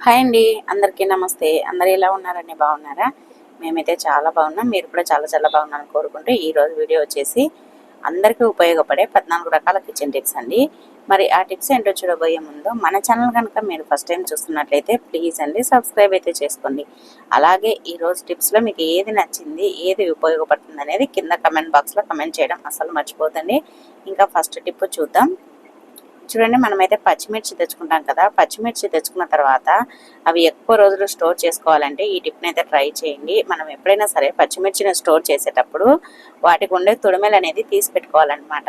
Hi అండి. అందరికీ నమస్తే. అందరు ఎలా ఉన్నారండి? బాగున్నారా? మేమైతే చాలా బాగున్నాం. మీరు కూడా చాలా చాలా బాగున్నారని కోరుకుంటూ ఈరోజు వీడియో వచ్చేసి అందరికీ ఉపయోగపడే పద్నాలుగు రకాల కిచెన్ టిప్స్ అండి. మరి ఆ టిప్స్ ఏంటో చూడబోయే ముందు మన ఛానల్ కనుక మీరు ఫస్ట్ టైం చూస్తున్నట్లయితే ప్లీజ్ అండి సబ్స్క్రైబ్ అయితే చేసుకోండి. అలాగే ఈరోజు టిప్స్లో మీకు ఏది నచ్చింది ఏది ఉపయోగపడుతుంది అనేది కింద కమెంట్ బాక్స్లో కమెంట్ చేయడం అసలు మర్చిపోతండి ఇంకా ఫస్ట్ టిప్ చూద్దాం. చూడండి మనమైతే పచ్చిమిర్చి తెచ్చుకుంటాం కదా. పచ్చిమిర్చి తెచ్చుకున్న తర్వాత అవి ఎక్కువ రోజులు స్టోర్ చేసుకోవాలంటే ఈ టిప్ని అయితే ట్రై చేయండి. మనం ఎప్పుడైనా సరే పచ్చిమిర్చిని స్టోర్ చేసేటప్పుడు వాటికి ఉండే తొడిమెలు అనేది తీసి పెట్టుకోవాలన్నమాట.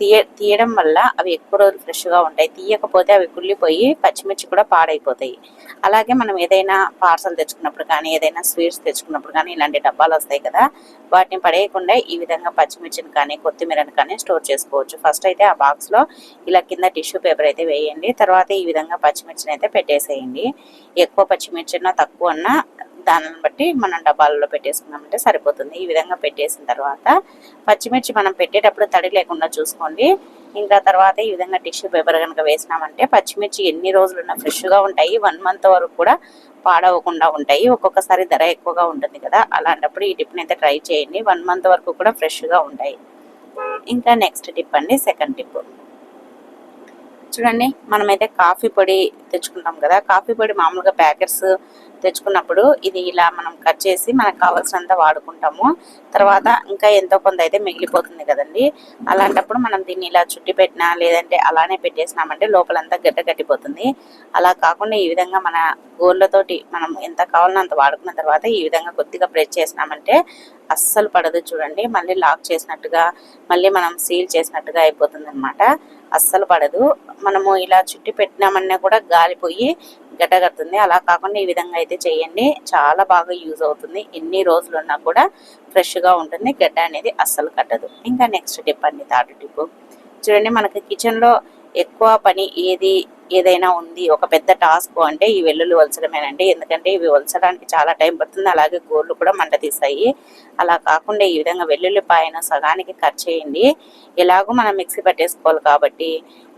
తీయ తీయడం వల్ల అవి ఎక్కువ రోజులు ఫ్రెష్గా ఉంటాయి. తీయకపోతే అవి కుళ్ళిపోయి పచ్చిమిర్చి కూడా పాడైపోతాయి. అలాగే మనం ఏదైనా పార్సల్ తెచ్చుకున్నప్పుడు కానీ ఏదైనా స్వీట్స్ తెచ్చుకున్నప్పుడు కానీ ఇలాంటి డబ్బాలు వస్తాయి కదా వాటిని పడేయకుండా ఈ విధంగా పచ్చిమిర్చిని కానీ కొత్తిమీరని కానీ స్టోర్ చేసుకోవచ్చు. ఫస్ట్ అయితే ఆ బాక్స్లో ఇలా కింద టిష్యూ పేపర్ అయితే వేయండి. తర్వాత ఈ విధంగా పచ్చిమిర్చిని అయితే పెట్టేసేయండి. ఎక్కువ పచ్చిమిర్చినా తక్కువ అన్నా దానిని బట్టి మనం డబ్బాలలో పెట్టేసుకున్నామంటే సరిపోతుంది. ఈ విధంగా పెట్టేసిన తర్వాత పచ్చిమిర్చి మనం పెట్టేటప్పుడు తడి లేకుండా చూసుకోండి. ఇంకా తర్వాత ఈ విధంగా టిష్యూ పేపర్ కనుక వేసినామంటే పచ్చిమిర్చి ఎన్ని రోజులున్నా ఫ్రెష్గా ఉంటాయి. వన్ మంత్ వరకు కూడా పాడవకుండా ఉంటాయి. ఒక్కొక్కసారి ధర ఎక్కువగా ఉంటుంది కదా. అలాంటప్పుడు ఈ టిప్ని అయితే ట్రై చేయండి. వన్ మంత్ వరకు కూడా ఫ్రెష్గా ఉంటాయి. ఇంకా నెక్స్ట్ టిప్ అండి సెకండ్ టిప్ చూడండి మనమైతే కాఫీ పొడి తెచ్చుకుంటాం కదా. కాఫీ పొడి మామూలుగా ప్యాకెట్స్ తెచ్చుకున్నప్పుడు ఇది ఇలా మనం కట్ చేసి మనకు కావాల్సినంత వాడుకుంటాము. తర్వాత ఇంకా ఎంతో కొంత అయితే మిగిలిపోతుంది కదండి. అలాంటప్పుడు మనం దీన్ని ఇలా చుట్టి పెట్టినా లేదంటే అలానే పెట్టేసినామంటే లోపలంతా గడ్డ కట్టిపోతుంది. అలా కాకుండా ఈ విధంగా మన గోళ్ళతోటి మనం ఎంత కావాలన్నా అంత వాడుకున్న తర్వాత ఈ విధంగా కొద్దిగా ప్రెస్ చేసినామంటే అస్సలు పడదు చూడండి. మళ్ళీ లాక్ చేసినట్టుగా మళ్ళీ మనం సీల్ చేసినట్టుగా అయిపోతుంది అనమాట అస్సలు పడదు. మనము ఇలా చుట్టి పెట్టినామన్నా కూడా గాలిపోయి గడ్డగడుతుంది. అలా కాకుండా ఈ విధంగా అయితే చేయండి. చాలా బాగా యూజ్ అవుతుంది. ఎన్ని రోజులు ఉన్నా కూడా ఫ్రెష్గా ఉంటుంది. గడ్డ అనేది అస్సలు కట్టదు. ఇంకా నెక్స్ట్ టిప్ అండి థర్డ్ టిప్. చూడండి మనకి కిచెన్లో ఎక్కువ పని ఏది ఏదైనా ఉంది ఒక పెద్ద టాస్క్ అంటే ఈ వెల్లుల్లి వలసడమేనండి. ఎందుకంటే ఇవి వలసడానికి చాలా టైం పడుతుంది. అలాగే గోర్లు కూడా మంట తీస్తాయి అలా కాకుండా ఈ విధంగా వెల్లుల్లిపాయను సగానికి కట్ చేయండి. ఎలాగో మనం మిక్సీ పట్టేసుకోవాలి కాబట్టి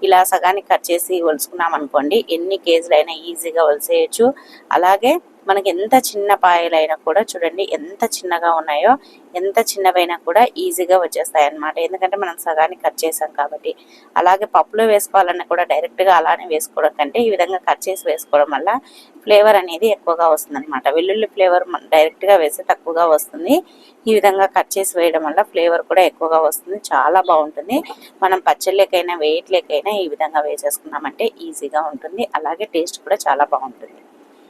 ఇలా సగానికి కట్ చేసి వలుసుకున్నాం అనుకోండి ఎన్ని కేజీలైనా ఈజీగా వలసేయచ్చు. అలాగే మనకి ఎంత చిన్న పాయలైనా కూడా చూడండి ఎంత చిన్నగా ఉన్నాయో ఎంత చిన్నవైనా కూడా ఈజీగా వచ్చేస్తాయి అన్నమాట ఎందుకంటే మనం సగానికి కట్ చేసాం కాబట్టి. అలాగే పప్పులో వేసుకోవాలన్నా కూడా డైరెక్ట్గా అలానే వేసుకోవడం కంటే ఈ విధంగా కట్ చేసి వేసుకోవడం వల్ల ఫ్లేవర్ అనేది ఎక్కువగా వస్తుంది అనమాట వెల్లుల్లి ఫ్లేవర్ డైరెక్ట్గా వేస్తే తక్కువగా వస్తుంది. ఈ విధంగా కట్ చేసి వేయడం వల్ల ఫ్లేవర్ కూడా ఎక్కువగా వస్తుంది. చాలా బాగుంటుంది. మనం పచ్చళ్ళకైనా వేయట్లేకైనా ఈ విధంగా వేసేసుకున్నామంటే ఈజీగా ఉంటుంది. అలాగే టేస్ట్ కూడా చాలా బాగుంటుంది.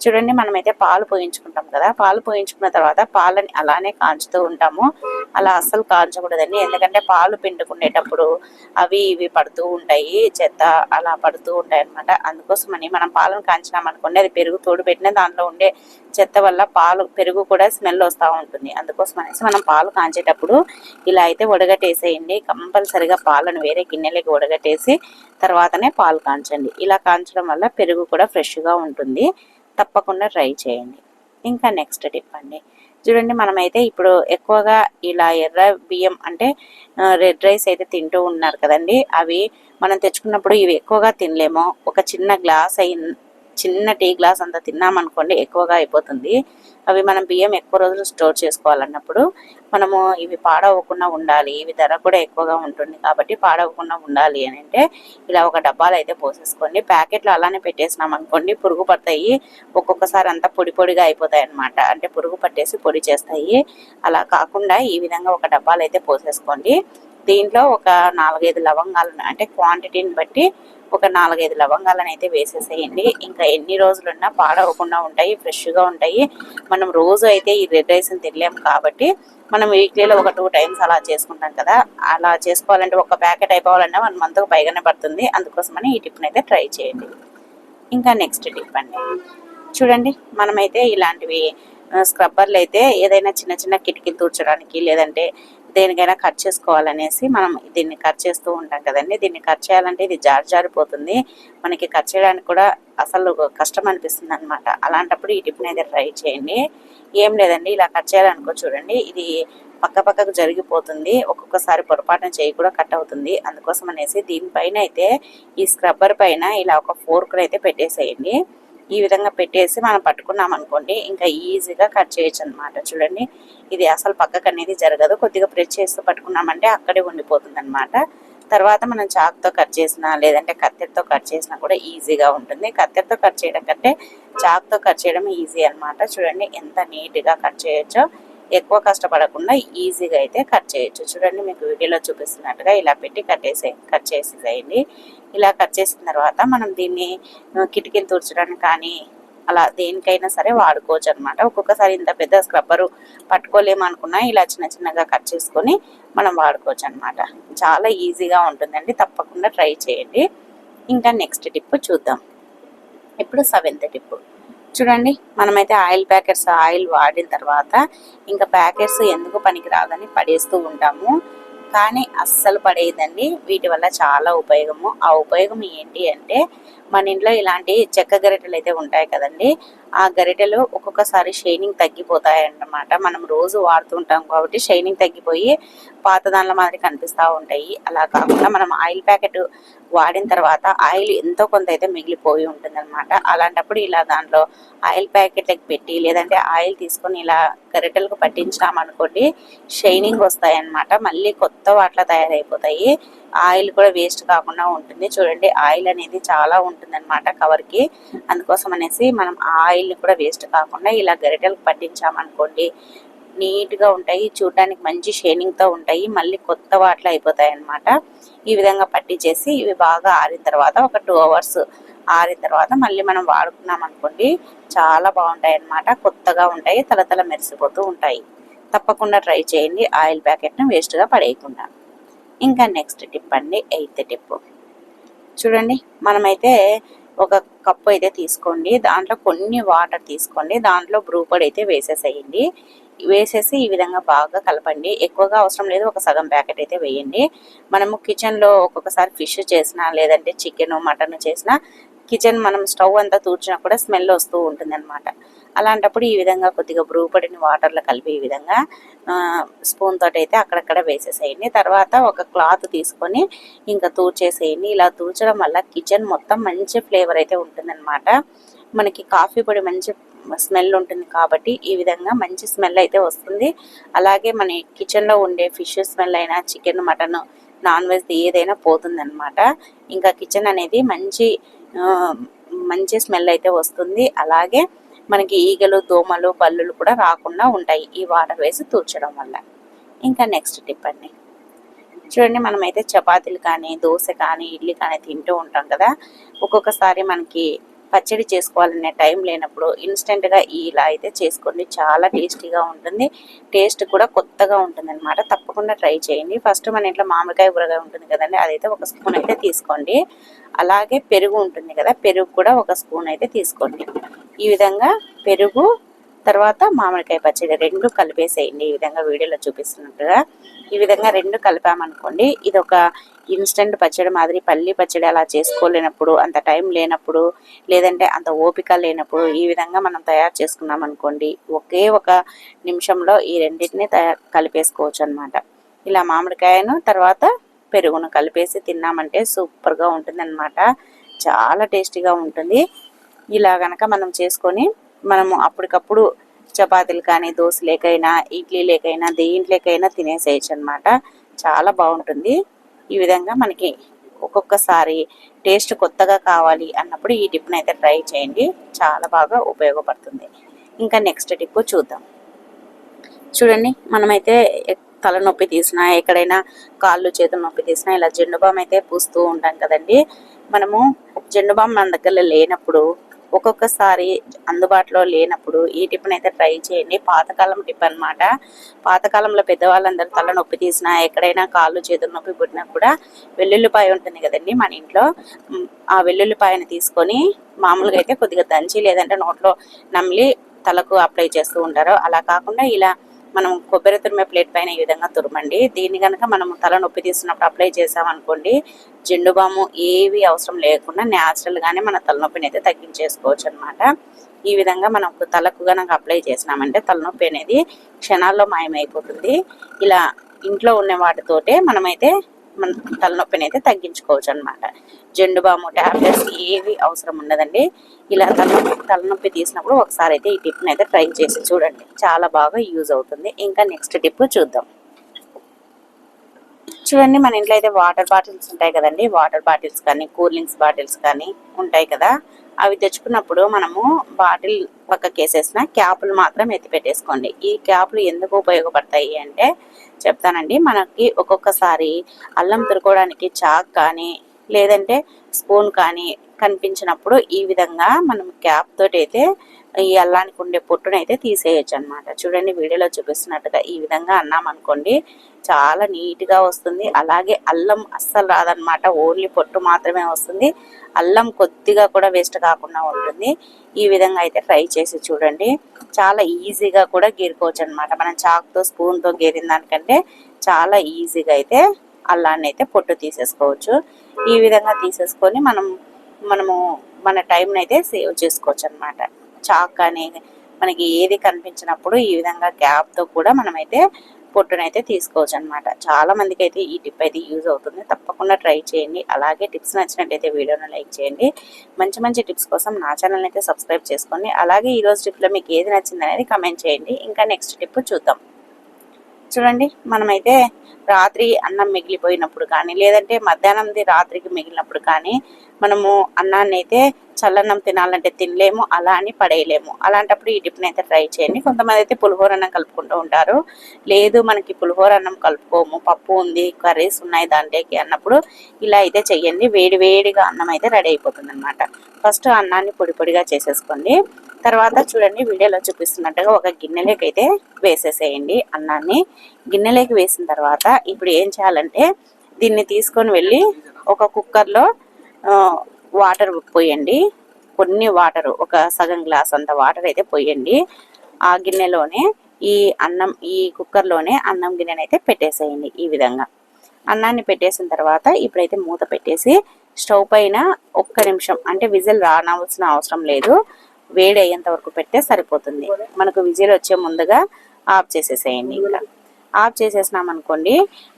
చూడండి మనమైతే పాలు పోయించుకుంటాం కదా. పాలు పోయించుకున్న తర్వాత పాలని అలానే కాంచుతూ ఉంటాము. అలా అస్సలు కాంచకూడదండి. ఎందుకంటే పాలు పిండుకునేటప్పుడు అవి ఇవి పడుతూ ఉంటాయి. చెత్త అలా పడుతూ ఉంటాయి అనమాట అందుకోసమని మనం పాలను కాంచినాం అనుకోండి అది పెరుగు తోడు పెట్టిన దాంట్లో ఉండే చెత్త వల్ల పాలు పెరుగు కూడా స్మెల్ వస్తూ ఉంటుంది. అందుకోసం అనేసి మనం పాలు కాంచేటప్పుడు ఇలా అయితే వడగట్టేసేయండి. కంపల్సరిగా పాలను వేరే గిన్నెలకి వడగట్టేసి తర్వాతనే పాలు కాంచండి. ఇలా కాంచడం వల్ల పెరుగు కూడా ఫ్రెష్గా ఉంటుంది. తప్పకుండా ట్రై చేయండి. ఇంకా నెక్స్ట్ టిప్ అండి. చూడండి మనమైతే ఇప్పుడు ఎక్కువగా ఇలా ఎర్ర బియ్యం అంటే రెడ్ రైస్ అయితే తింటూ ఉన్నారు కదండి. అవి మనం తెచ్చుకున్నప్పుడు ఇవి ఎక్కువగా తినలేము. ఒక చిన్న గ్లాస్ అయిన చిన్న టీ గ్లాస్ అంతా తిన్నామనుకోండి ఎక్కువగా అయిపోతుంది. అవి మనం బియ్యం ఎక్కువ రోజులు స్టోర్ చేసుకోవాలన్నప్పుడు మనము ఇవి పాడవకుండా ఉండాలి. ఇవి ధర కూడా ఎక్కువగా ఉంటుంది కాబట్టి పాడవకుండా ఉండాలి అని అంటే ఇలా ఒక డబ్బాలు అయితే పోసేసుకోండి. ప్యాకెట్లు అలానే పెట్టేసినాం అనుకోండి పురుగు పడతాయి. ఒక్కొక్కసారి అంతా పొడి పొడిగా అయిపోతాయి అనమాట అంటే పురుగు పట్టేసి పొడి చేస్తాయి. అలా కాకుండా ఈ విధంగా ఒక డబ్బాలు అయితే పోసేసుకోండి. దీంట్లో ఒక నాలుగైదు లవంగాలను అంటే క్వాంటిటీని బట్టి ఒక నాలుగైదు లవంగాలను అయితే వేసేసేయండి. ఇంకా ఎన్ని రోజులున్నా పాడవకుండా ఉంటాయి ఫ్రెష్గా ఉంటాయి. మనం రోజు అయితే ఈ రెడ్ రైస్ని తినలేము కాబట్టి మనం వీక్లీలో ఒక టూ టైమ్స్ అలా చేసుకుంటాం కదా. అలా చేసుకోవాలంటే ఒక ప్యాకెట్ అయిపోవాలన్నా వన్ మంత్కు పైగానే పడుతుంది. అందుకోసమని ఈ టిప్ని అయితే ట్రై చేయండి. ఇంకా నెక్స్ట్ టిప్ అండి. చూడండి మనమైతే ఇలాంటివి స్క్రబ్బర్లు అయితే ఏదైనా చిన్న చిన్న కిటికీలు తూర్చడానికి లేదంటే దేనికైనా కట్ చేసుకోవాలనేసి మనం దీన్ని కట్ చేస్తూ ఉంటాం కదండి. దీన్ని కట్ చేయాలంటే ఇది జారి జారిపోతుంది. మనకి కట్ చేయడానికి కూడా అసలు కష్టం అనిపిస్తుంది అనమాట అలాంటప్పుడు ఈ టిప్ని అయితే ట్రై చేయండి. ఏం లేదండి ఇలా కట్ చేయాలనుకో చూడండి. ఇది పక్క పక్కకు జరిగిపోతుంది. ఒక్కొక్కసారి పొరపాటున చేయి కూడా కట్ అవుతుంది. అందుకోసం అనేసి దీనిపైన అయితే ఈ స్క్రబ్బర్ పైన ఇలా ఒక ఫోర్క్ అయితే పెట్టేసేయండి. ఈ విధంగా పెట్టేసి మనం పట్టుకున్నాం అనుకోండి ఇంకా ఈజీగా కట్ చేయొచ్చు అనమాట చూడండి ఇది అసలు పక్కకు అనేది జరగదు. కొద్దిగా ప్రెస్ చేస్తూ పట్టుకున్నామంటే అక్కడే ఉండిపోతుంది అనమాట తర్వాత మనం చాక్తో కట్ చేసినా లేదంటే కత్తెరతో కట్ చేసినా కూడా ఈజీగా ఉంటుంది. కత్తెరతో కట్ చేయడం కంటే చాక్తో కట్ చేయడం ఈజీ అనమాట చూడండి ఎంత నీట్గా కట్ చేయొచ్చో. ఎక్కువ కష్టపడకుండా ఈజీగా అయితే కట్ చేయొచ్చు. చూడండి మీకు వీడియోలో చూపిస్తున్నట్టుగా ఇలా పెట్టి కట్టేసే కట్ చేసేసేయండి. ఇలా కట్ చేసిన తర్వాత మనం దీన్ని కిటికీలు తుడచడానికి కానీ అలా దేనికైనా సరే వాడుకోవచ్చు అనమాట ఒక్కొక్కసారి ఇంత పెద్ద స్క్రబ్బరు పట్టుకోలేమనుకున్నా ఇలా చిన్న చిన్నగా కట్ చేసుకొని మనం వాడుకోవచ్చు అనమాట చాలా ఈజీగా ఉంటుందండి. తప్పకుండా ట్రై చేయండి. ఇంకా నెక్స్ట్ టిప్ చూద్దాం. ఇప్పుడు సెవెంత్ టిప్పు చూడండి మనమైతే ఆయిల్ ప్యాకెట్స్ ఆయిల్ వాడిన తర్వాత ఇంకా ప్యాకెట్స్ ఎందుకు పనికి రాదని పడేస్తూ ఉంటాము. కానీ అస్సలు పడేదండి వీటి వల్ల చాలా ఉపయోగము. ఆ ఉపయోగం ఏంటి అంటే మన ఇంట్లో ఇలాంటి చెక్క గరిటెలు అయితే ఉంటాయి కదండి. ఆ గరిటెలు ఒక్కొక్కసారి షైనింగ్ తగ్గిపోతాయి అన్నమాట మనం రోజు వాడుతుంటాం కాబట్టి షైనింగ్ తగ్గిపోయి పాత దానిలో మాదిరి కనిపిస్తూ ఉంటాయి. అలా కాకుండా మనం ఆయిల్ ప్యాకెట్ వాడిన తర్వాత ఆయిల్ ఎంతో కొంత అయితే మిగిలిపోయి ఉంటుందనమాట అలాంటప్పుడు ఇలా దాంట్లో ఆయిల్ ప్యాకెట్లకు పెట్టి లేదంటే ఆయిల్ తీసుకొని ఇలా గరిటెలకు పట్టించామనుకోండి షైనింగ్ వస్తాయి అన్నమాట మళ్ళీ కొత్త వాటిలో తయారైపోతాయి. ఆయిల్ కూడా వేస్ట్ కాకుండా ఉంటుంది. చూడండి ఆయిల్ అనేది చాలా ఉంటుంది అనమాట కవర్కి. అందుకోసం అనేసి మనం ఆయిల్ని కూడా వేస్ట్ కాకుండా ఇలా గరిటెలకు పట్టించామనుకోండి నీట్గా ఉంటాయి చూడడానికి మంచి షైనింగ్తో ఉంటాయి మళ్ళీ కొత్త వాటిలో అయిపోతాయి అన్నమాట ఈ విధంగా పట్టించేసి ఇవి బాగా ఆరిన తర్వాత ఒక టూ అవర్స్ ఆరిన తర్వాత మళ్ళీ మనం వాడుకున్నాం అనుకోండి చాలా బాగుంటాయి అన్నమాట కొత్తగా ఉంటాయి తలతల మెరిసిపోతూ ఉంటాయి. తప్పకుండా ట్రై చేయండి. ఆయిల్ ప్యాకెట్ను వేస్ట్గా పడేయకుండా. ఇంకా నెక్స్ట్ టిప్ అండి ఎయిత్ టిప్ చూడండి మనమైతే ఒక కప్పు అయితే తీసుకోండి దాంట్లో కొన్ని వాటర్ తీసుకోండి దాంట్లో బ్రూ అయితే వేసేసేయండి. వేసేసి ఈ విధంగా బాగా కలపండి. ఎక్కువగా అవసరం లేదు ఒక సగం ప్యాకెట్ అయితే వేయండి. మనము కిచెన్లో ఒక్కొక్కసారి ఫిష్ చేసినా లేదంటే చికెన్ మటన్ చేసినా కిచెన్ మనం స్టవ్ అంతా తూర్చినా కూడా స్మెల్ వస్తూ ఉంటుంది అనమాట అలాంటప్పుడు ఈ విధంగా కొద్దిగా బ్రూపడిన వాటర్లో కలిపి ఈ విధంగా స్పూన్ తోటి అయితే అక్కడక్కడ వేసేసేయండి. తర్వాత ఒక క్లాత్ తీసుకొని ఇంకా తూర్చేసేయండి. ఇలా తూర్చడం వల్ల కిచెన్ మొత్తం మంచి ఫ్లేవర్ అయితే ఉంటుందన్నమాట. మనకి కాఫీ పొడి మంచి స్మెల్ ఉంటుంది కాబట్టి ఈ విధంగా మంచి స్మెల్ అయితే వస్తుంది. అలాగే మన కిచెన్లో ఉండే ఫిష్ స్మెల్ అయినా చికెన్ మటన్ నాన్ వెజ్ ఏదైనా పోతుందన్నమాట. ఇంకా కిచెన్ అనేది మంచి మంచి స్మెల్ అయితే వస్తుంది. అలాగే మనకి ఈగలు దోమలు బల్లులు కూడా రాకుండా ఉంటాయి ఈ వాటర్ వేసి తూర్చడం వల్ల. ఇంకా నెక్స్ట్ టిప్ అండి. చూడండి మనమైతే చపాతీలు కానీ దోశ కానీ ఇడ్లీ కానీ తింటూ ఉంటాం కదా. ఒక్కొక్కసారి మనకి పచ్చడి చేసుకోవాలనే టైం లేనప్పుడు ఇన్స్టెంట్గా ఇలా అయితే చేసుకోండి. చాలా టేస్టీగా ఉంటుంది. టేస్ట్ కూడా కొత్తగా ఉంటుంది అనమాట తప్పకుండా ట్రై చేయండి. ఫస్ట్ మన ఇంట్లో మామిడికాయ ఊరగాయ ఉంటుంది కదండి అదైతే ఒక స్పూన్ అయితే తీసుకోండి. అలాగే పెరుగు ఉంటుంది కదా పెరుగు కూడా ఒక స్పూన్ అయితే తీసుకోండి. ఈ విధంగా పెరుగు తర్వాత మామిడికాయ పచ్చడి రెండు కలిపేసేయండి. ఈ విధంగా వీడియోలో చూపిస్తున్నట్టుగా ఈ విధంగా రెండు కలిపామనుకోండి ఇది ఒక ఇన్స్టెంట్ పచ్చడి మాదిరి పల్లి పచ్చడి అలా చేసుకోలేనప్పుడు అంత టైం లేనప్పుడు లేదంటే అంత ఓపిక లేనప్పుడు ఈ విధంగా మనం తయారు చేసుకున్నాం అనుకోండి ఒకే ఒక నిమిషంలో ఈ రెండింటిని తయారు కలిపేసుకోవచ్చు అనమాట ఇలా మామిడికాయను తర్వాత పెరుగును కలిపేసి తిన్నామంటే సూపర్గా ఉంటుందన్నమాట చాలా టేస్టీగా ఉంటుంది. ఇలా గనక మనం చేసుకొని మనము అప్పటికప్పుడు చపాతీలు కానీ దోశలేకైనా ఇడ్లీలేకైనా దేంట్లోకైనా తినేసేయచ్చు అనమాట చాలా బాగుంటుంది. ఈ విధంగా మనకి ఒక్కొక్కసారి టేస్ట్ కొత్తగా కావాలి అన్నప్పుడు ఈ టిప్ని అయితే ట్రై చేయండి. చాలా బాగా ఉపయోగపడుతుంది. ఇంకా నెక్స్ట్ టిప్ చూద్దాం. చూడండి మనమైతే తలనొప్పి తీసినా ఎక్కడైనా కాళ్ళు చేతులు నొప్పి తీసినా ఇలా జెండు బామ్ అయితే పూస్తూ ఉంటాం కదండి. మనము జెండు బామ్ మన దగ్గర లేనప్పుడు ఒక్కొక్కసారి అందుబాటులో లేనప్పుడు ఈ టిఫిన్ అయితే ట్రై చేయండి. పాతకాలం టిప్ అన్నమాట. పాతకాలంలో పెద్దవాళ్ళందరూ తల నొప్పి తీసినా ఎక్కడైనా కాళ్ళు చేతులు నొప్పి పుట్టినా కూడా వెల్లుల్లిపాయ ఉంటుంది కదండి మన ఇంట్లో. ఆ వెల్లుల్లిపాయని తీసుకొని మామూలుగా అయితే కొద్దిగా దంచి లేదంటే నోట్లో నమిలి తలకు అప్లై చేస్తూ ఉంటారు. అలా కాకుండా ఇలా మనం కొబ్బరి తురిమే ప్లేట్ పైన ఈ విధంగా తురమండి. దీన్ని కనుక మనం తలనొప్పి తీసినప్పుడు అప్లై చేసామనుకోండి జెండు బాము ఏవి అవసరం లేకుండా న్యాచురల్గానే మన తలనొప్పిని అయితే తగ్గించేసుకోవచ్చు అనమాట ఈ విధంగా మనకు తలకు కనుక అప్లై చేసినామంటే తలనొప్పి అనేది క్షణాల్లో మాయమైపోతుంది. ఇలా ఇంట్లో ఉన్న వాటితోటే మనమైతే మన తలనొప్పిని అయితే తగ్గించుకోవచ్చు అనమాట జెండు బాము ట్యాబ్లెట్స్ ఏవి అవసరం ఉండదండి. ఇలా తలనొప్పి తలనొప్పి తీసినప్పుడు ఒకసారి అయితే ఈ టిప్ని అయితే ట్రై చేసి చూడండి. చాలా బాగా యూజ్ అవుతుంది. ఇంకా నెక్స్ట్ టిప్ చూద్దాం. చూడండి మన ఇంట్లో అయితే వాటర్ బాటిల్స్ ఉంటాయి కదండి. వాటర్ బాటిల్స్ కానీ కూల్ డ్రింక్స్ బాటిల్స్ కానీ ఉంటాయి కదా. అవి తెచ్చుకున్నప్పుడు మనము బాటిల్ పక్కకి వేసేసిన క్యాపులు మాత్రం ఎత్తి పెట్టేసుకోండి ఈ క్యాపులు ఎందుకు ఉపయోగపడతాయి అంటే చెప్తానండి. మనకి ఒక్కొక్కసారి అల్లం తురుకోవడానికి చాక్ కానీ లేదంటే స్పూన్ కానీ కనిపించినప్పుడు ఈ విధంగా మనం క్యాప్ తోటి అయితే ఈ అల్లానికి ఉండే పొట్టునైతే తీసేయచ్చు అనమాట చూడండి వీడియోలో చూపిస్తున్నట్టుగా ఈ విధంగా అన్నాం అనుకోండి చాలా నీట్గా వస్తుంది. అలాగే అల్లం అస్సలు రాదనమాట. ఓన్లీ పొట్టు మాత్రమే వస్తుంది. అల్లం కొద్దిగా కూడా వేస్ట్ కాకుండా ఉంటుంది. ఈ విధంగా అయితే ట్రై చేసి చూడండి. చాలా ఈజీగా కూడా గీరుకోవచ్చు అనమాట మనం చాక్తో స్పూన్తో గీరిన దానికంటే చాలా ఈజీగా అయితే అల్లాన్ని అయితే పొట్టు తీసేసుకోవచ్చు. ఈ విధంగా తీసేసుకొని మనం మనము మన టైంని అయితే సేవ్ చేసుకోవచ్చు అనమాట చాక్ కానీ మనకి ఏది కనిపించినప్పుడు ఈ విధంగా గ్యాప్తో కూడా మనమైతే పొట్టునైతే తీసుకోవచ్చు అనమాట చాలా మందికి అయితే ఈ టిప్ అయితే యూజ్ అవుతుంది. తప్పకుండా ట్రై చేయండి. అలాగే టిప్స్ నచ్చినట్టయితే వీడియోను లైక్ చేయండి. మంచి మంచి టిప్స్ కోసం నా ఛానల్ అయితే సబ్స్క్రైబ్ చేసుకోండి. అలాగే ఈ రోజు టిప్లో మీకు ఏది నచ్చింది అనేది కమెంట్ చేయండి. ఇంకా నెక్స్ట్ టిప్ చూద్దాం. చూడండి మనమైతే రాత్రి అన్నం మిగిలిపోయినప్పుడు కానీ లేదంటే మధ్యాహ్నంది రాత్రికి మిగిలినప్పుడు కానీ మనము అన్నాన్ని అయితే చల్లన్నం తినాలంటే తినలేము అలా అని పడేయలేము. అలాంటప్పుడు ఈ టిప్ని అయితే ట్రై చేయండి. కొంతమంది అయితే పులిహోర అన్నం కలుపుకుంటూ ఉంటారు. లేదు మనకి పులిహోర అన్నం కలుపుకోము పప్పు ఉంది కర్రీస్ ఉన్నాయి దాంట్లోకి అన్నప్పుడు ఇలా అయితే చెయ్యండి. వేడి వేడిగా అన్నం అయితే రెడీ అయిపోతుంది అనమాట ఫస్ట్ అన్నాన్ని పొడి పొడిగా చేసేసుకోండి. తర్వాత చూడండి వీడియోలో చూపిస్తున్నట్టుగా ఒక గిన్నెలోకి అయితే వేసేసేయండి అన్నాన్ని. గిన్నెలోకి వేసిన తర్వాత ఇప్పుడు ఏం చేయాలంటే దీన్ని తీసుకొని వెళ్ళి ఒక కుక్కర్లో వాటర్ పోయండి. కొన్ని వాటర్ ఒక సగం గ్లాస్ అంత వాటర్ అయితే పోయండి. ఆ గిన్నెలోనే ఈ అన్నం ఈ కుక్కర్లోనే అన్నం గిన్నెని అయితే పెట్టేసేయండి ఈ విధంగా. అన్నాన్ని పెట్టేసిన తర్వాత ఇప్పుడైతే మూత పెట్టేసి స్టవ్ పైన ఒక్క నిమిషం అంటే విజిల్ రానవలసిన అవసరం లేదు. వేడి అయ్యేంత వరకు పెట్టే సరిపోతుంది. మనకు విజిల్ వచ్చే ముందుగా ఆఫ్ చేసేసేయండి ఇంకా. ఆఫ్ చేసేసినాం అనుకోండి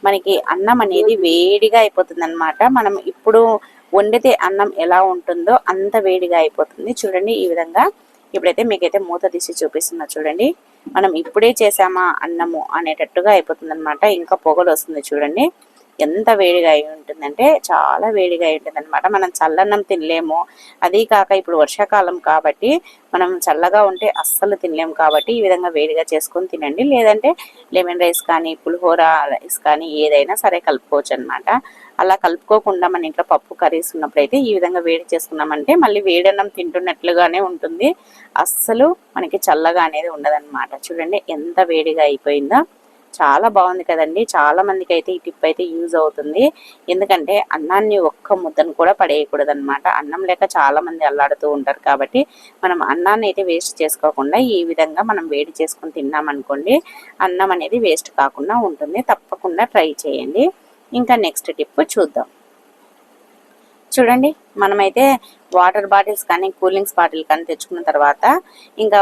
మనకి అన్నం అనేది వేడిగా అయిపోతుంది అనమాట మనం ఇప్పుడు వండితే అన్నం ఎలా ఉంటుందో అంత వేడిగా అయిపోతుంది. చూడండి ఈ విధంగా ఇప్పుడైతే మీకైతే మూత తీసి చూపిస్తున్నా చూడండి. మనం ఇప్పుడే చేసామా అన్నము అనేటట్టుగా అయిపోతుంది అనమాట ఇంకా పొగలు వస్తుంది చూడండి. ఎంత వేడిగా అయి ఉంటుందంటే చాలా వేడిగా అయి ఉంటుంది అనమాట మనం చల్లన్నం తినలేము. అది కాక ఇప్పుడు వర్షాకాలం కాబట్టి మనం చల్లగా ఉంటే అస్సలు తినలేము కాబట్టి ఈ విధంగా వేడిగా చేసుకొని తినండి. లేదంటే లెమన్ రైస్ కానీ పులిహోర రైస్ కానీ ఏదైనా సరే కలుపుకోవచ్చు అనమాట అలా కలుపుకోకుండా మన ఇంట్లో పప్పు కర్రీస్ ఉన్నప్పుడు అయితే ఈ విధంగా వేడి చేసుకున్నామంటే మళ్ళీ వేడన్నం తింటున్నట్లుగానే ఉంటుంది. అస్సలు మనకి చల్లగా అనేది ఉండదన్నమాట. చూడండి ఎంత వేడిగా అయిపోయిందో. చాలా బాగుంది కదండి. చాలా మందికి అయితే ఈ టిప్ అయితే యూజ్ అవుతుంది. ఎందుకంటే అన్నాన్ని ఒక్క ముద్దను కూడా పడేయకూడదు అనమాట అన్నం లేక చాలా మంది అల్లాడుతూ ఉంటారు కాబట్టి మనం అన్నాన్ని అయితే వేస్ట్ చేసుకోకుండా ఈ విధంగా మనం వేడి చేసుకుని తిన్నామనుకోండి అన్నం అనేది వేస్ట్ కాకుండా ఉంటుంది. తప్పకుండా ట్రై చేయండి. ఇంకా నెక్స్ట్ టిప్ చూద్దాం. చూడండి మనమైతే వాటర్ బాటిల్స్ కానీ కూలింగ్స్ బాటిల్ కానీ తెచ్చుకున్న తర్వాత ఇంకా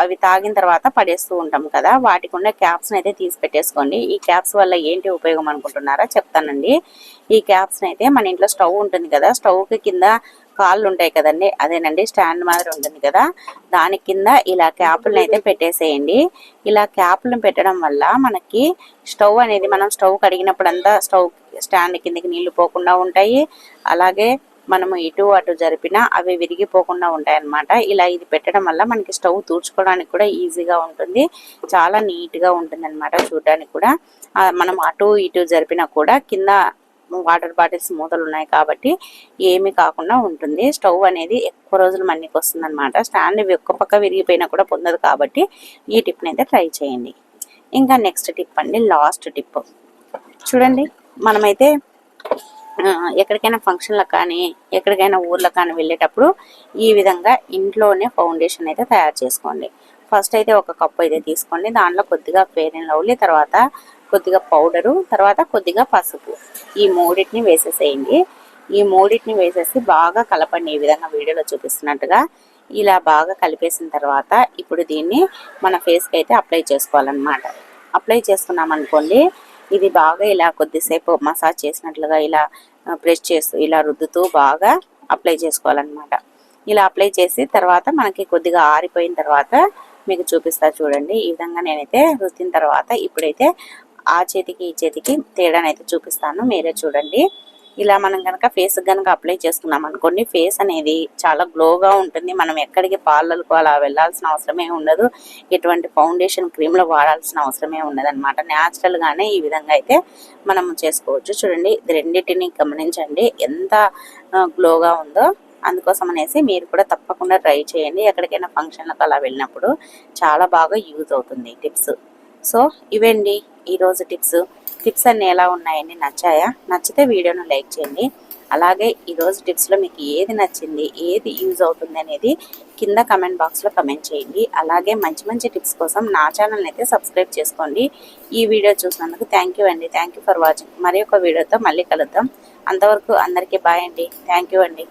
అవి తాగిన తర్వాత పడేస్తూ ఉంటాం కదా వాటికి ఉన్న క్యాప్స్ని అయితే తీసి పెట్టేసుకోండి. ఈ క్యాప్స్ వల్ల ఏంటి ఉపయోగం అనుకుంటున్నారా చెప్తానండి. ఈ క్యాప్స్ అయితే మన ఇంట్లో స్టవ్ ఉంటుంది కదా స్టవ్కి కింద కాళ్ళు ఉంటాయి కదండి అదేనండి స్టాండ్ మాదిరి ఉంటుంది కదా. దాని కింద ఇలా క్యాపులను అయితే పెట్టేసేయండి. ఇలా క్యాపులను పెట్టడం వల్ల మనకి స్టవ్ అనేది మనం స్టవ్ కడిగినప్పుడంతా స్టవ్ స్టాండ్ కిందకి నీళ్ళు పోకుండా ఉంటాయి. అలాగే మనము ఇటు అటు జరిపినా అవి విరిగిపోకుండా ఉంటాయి అన్నమాట ఇలా ఇది పెట్టడం వల్ల మనకి స్టవ్ తూర్చుకోవడానికి కూడా ఈజీగా ఉంటుంది. చాలా నీట్గా ఉంటుంది అనమాట చూడడానికి కూడా. మనం అటు ఇటు జరిపినా కూడా కింద వాటర్ బాటిల్స్ మూతలు ఉన్నాయి కాబట్టి ఏమీ కాకుండా ఉంటుంది. స్టవ్ అనేది ఎక్కువ రోజులు మన్నికి వస్తుంది అనమాట స్టాండ్ ఒక్క పక్క విరిగిపోయినా కూడా పొందదు కాబట్టి ఈ టిప్ని అయితే ట్రై చేయండి. ఇంకా నెక్స్ట్ టిప్ అండి లాస్ట్ టిప్. చూడండి మనమైతే ఎక్కడికైనా ఫంక్షన్లకు కానీ ఎక్కడికైనా ఊర్లకు కానీ వెళ్ళేటప్పుడు ఈ విధంగా ఇంట్లోనే ఫౌండేషన్ అయితే తయారు చేసుకోండి. ఫస్ట్ అయితే ఒక కప్పు అయితే తీసుకోండి. దాంట్లో కొద్దిగా ఫేర్ అండ్ లవ్లీ తర్వాత కొద్దిగా పౌడరు తర్వాత కొద్దిగా పసుపు. ఈ మూడింటిని వేసేసేయండి. ఈ మూడింటిని వేసేసి బాగా కలపండి. ఈ విధంగా వీడియోలో చూపిస్తున్నట్టుగా ఇలా బాగా కలిపేసిన తర్వాత ఇప్పుడు దీన్ని మన ఫేస్కి అయితే అప్లై చేసుకోవాలన్నమాట. అప్లై చేసుకున్నాం అనుకోండి ఇది బాగా ఇలా కొద్దిసేపు మసాజ్ చేసినట్లుగా ఇలా ప్రెస్ చేస్తూ ఇలా రుద్దుతూ బాగా అప్లై చేసుకోవాలన్నమాట. ఇలా అప్లై చేసి తర్వాత మనకి కొద్దిగా ఆరిపోయిన తర్వాత మీకు చూపిస్తా చూడండి. ఈ విధంగా నేనైతే రుద్దిన తర్వాత ఇప్పుడైతే ఆ చేతికి ఈ చేతికి తేడానైతే చూపిస్తాను. మీరే చూడండి. ఇలా మనం కనుక ఫేస్ కనుక అప్లై చేసుకున్నాం అనుకోండి ఫేస్ అనేది చాలా గ్లోగా ఉంటుంది. మనం ఎక్కడికి పార్లర్కు అలా వెళ్ళాల్సిన అవసరమే ఉండదు. ఎటువంటి ఫౌండేషన్ క్రీమ్లు వాడాల్సిన అవసరమే ఉండదు అనమాట న్యాచురల్గానే ఈ విధంగా అయితే మనం చేసుకోవచ్చు. చూడండి ఇది రెండింటిని గమనించండి. ఎంత గ్లోగా ఉందో అందుకోసం అనేసి మీరు కూడా తప్పకుండా ట్రై చేయండి. ఎక్కడికైనా ఫంక్షన్లకు అలా వెళ్ళినప్పుడు చాలా బాగా యూజ్ అవుతుంది ఈ టిప్స్. సో ఇవండి. ఈరోజు టిప్స్ టిప్స్ అన్నీ ఎలా ఉన్నాయండి నచ్చాయా? నచ్చితే వీడియోను లైక్ చేయండి. అలాగే ఈరోజు టిప్స్లో మీకు ఏది నచ్చింది ఏది యూజ్ అవుతుంది అనేది కింద కమెంట్ బాక్స్లో కమెంట్ చేయండి. అలాగే మంచి మంచి టిప్స్ కోసం నా ఛానల్ని అయితే సబ్స్క్రైబ్ చేసుకోండి. ఈ వీడియో చూసినందుకు థ్యాంక్ యూ అండి. Thank you for watching. మరి ఒక వీడియోతో మళ్ళీ కలుద్దాం. అంతవరకు అందరికీ బాయ్ అండి. థ్యాంక్ యూ అండి.